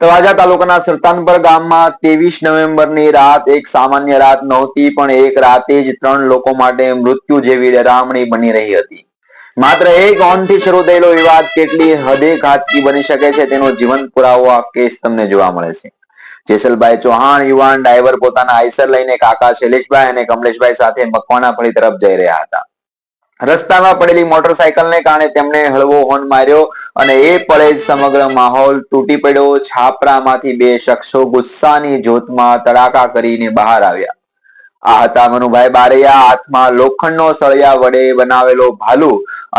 તળાજા તાલુકાના સરતાનપર ગામમાં ત્રેવીસ નવેમ્બરની રાત, એક સામાન્ય રાત નહોતી, પણ એક રાતે જ ત્રણ લોકો માટે મૃત્યુ જેવી ડરામણી બની રહી હતી. માત્ર એક ઓનથી શરૂ થયેલો વિવાદ કેટલી હદે ઘાતકી બની શકે છે તેનો જીવન પુરાવો આ કેસ તમને જોવા મળે છે. જેસલભાઈ ચૌહાણ, યુવાન ડ્રાઈવર પોતાના આઈસર લઈને કાકા શૈલેષભાઈ અને કમલેશભાઈ સાથે મકવાના ફળી તરફ જઈ રહ્યા હતા. રસ્તામાં પડેલી મોટરસાયકલને કારણે તેમણે હળવો હોર્ન માર્યો અને એ પળે જ સમગ્ર માહોલ તૂટી પડ્યો. છાપરામાંથી બે શખ્સો ગુસ્સાની જોતમાં તડાકા કરીને બહાર આવ્યા. આ હતા મનુભાઈ બારૈયા હાથમાં લોખંડનો સળિયા વડે બનાવેલો ભાલુ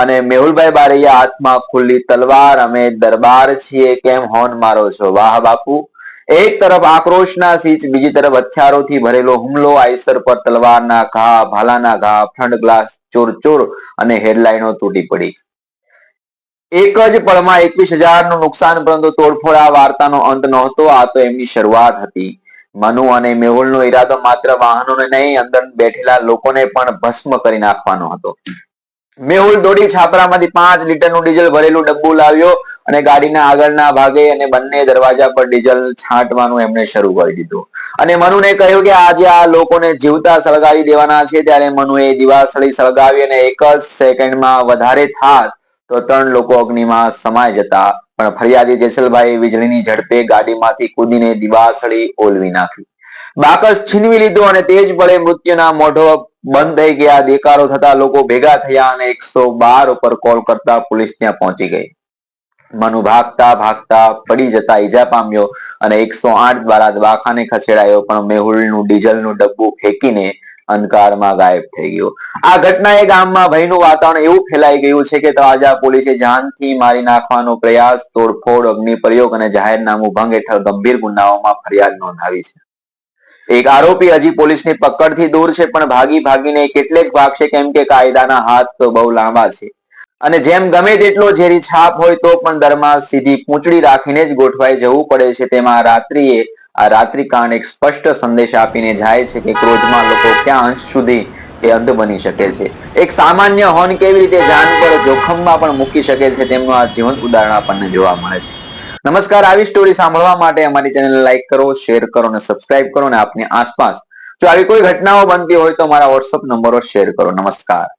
અને મેહુલભાઈ બારૈયા હાથમાં ખુલ્લી તલવાર અમે દરબાર છીએ. કેમ હોર્ન મારો છો? વાહ બાપુ. એક તરફ આક્રોશના સીચ, બીજી તરફ હથિયારોથી ભરેલો હુમલો, આઈસર પર તલવારના ઘા, ભાલાના ઘા, ફ્રન્ટ ગ્લાસ, ચોર ચોર અને હેડલાઇનો તૂટી પડી. એક જ પળમાં એકવીસ હજારનું નુકસાન, પરંતુ તોડફોડ આ વાર્તાનો અંત નહોતો, આ તો એમની શરૂઆત હતી. મનુ અને મેહુલનો ઈરાદો માત્ર વાહનોને નહીં, અંદર બેઠેલા લોકોને પણ ભસ્મ કરી નાખવાનો હતો. મેહુલ દોડી છાપરામાંથી પાંચ લીટરનું ડીઝલ ભરેલું ડબ્બુ લાવ્યો અને ગાડીના આગળના ભાગે અને બંને દરવાજા પર ડીઝલ છાંટવાનું એમણે શરૂ કરી દીધું. અને મનુને કહ્યું કે આજે આ લોકોને જીવતા સળગાવી દેવાના છે, ત્યારે મનુએ દિવાસળી સળગાવી અને એક જ સેકન્ડમાં વધારે થાત, તો ત્રણ લોકો અગ્નિમાં સમાઈ જતા. પણ ફરિયાદી જેસલભાઈ વીજળીની ઝડપે ગાડીમાંથી કૂદીને દિવાસળી ઓલવી નાખી. બાકસ છીનવી લીધો અને તેજ બળે મૃત્યુના મોઢો બંધ થઈ ગયા. દેકારો થતા લોકો ભેગા થયા અને એકસો બાર ઉપર કોલ કરતા પોલીસ ત્યાં પહોંચી ગઈ. મનુ ભાગતા ભાગતા પડી જતા ઈજા પામ્યો અને એકસો આઠ દ્વારા દવાખાને ખસેડાયો, પણ મેહુલનું ડીઝલનું ડબ્બું ફેંકીને અંધકારમાં ગાયબ થઈ ગયો. આ ઘટનાએ ગામમાં ભયનું વાતાવરણ એવું ફેલાઈ ગયું છે કે તાજા પોલીસે જાનથી મારી નાખવાનો પ્રયાસ, તોડફોડ, અગ્નિપ્રયોગ અને જાહેરનામું ભંગ હેઠળ ગંભીર ગુનાઓમાં ફરિયાદ નોંધાવી છે. એક આરોપી હજી પોલીસની પકડથી દૂર છે, પણ ભાગી ભાગીને કેટલેક ભાગશે, કેમ કે કાયદાના હાથ તો બહુ લાંબા છે. અને જેમ ગમે તેટલો ઝેરી છાપ હોય તો પણ દરમાં સીધી પૂંચડી રાખીને જ ગોઠવાઈ જવું પડે છે. તેમાં રાત્રિએ, આ રાત્રિકાંડ એક સ્પષ્ટ સંદેશ આપીને જાય છે કે ક્રોધમાં લોકો ક્યાં અંશ સુધી એ અંધ બની શકે છે. એક સામાન્ય હોન કેવી રીતે જાન પર જોખમમાં પણ મૂકી શકે છે તેમનું આ જીવંત ઉદાહરણ આપણને જોવા મળે છે. નમસ્કાર, આવી સ્ટોરી સાંભળવા માટે અમારી ચેનલ લાઈક કરો, શેર કરો અને સબસ્ક્રાઇબ કરો અને આપની આસપાસ જો આવી કોઈ ઘટનાઓ બનતી હોય તો મારા વોટ્સઅપ નંબરો શેર કરો. નમસ્કાર.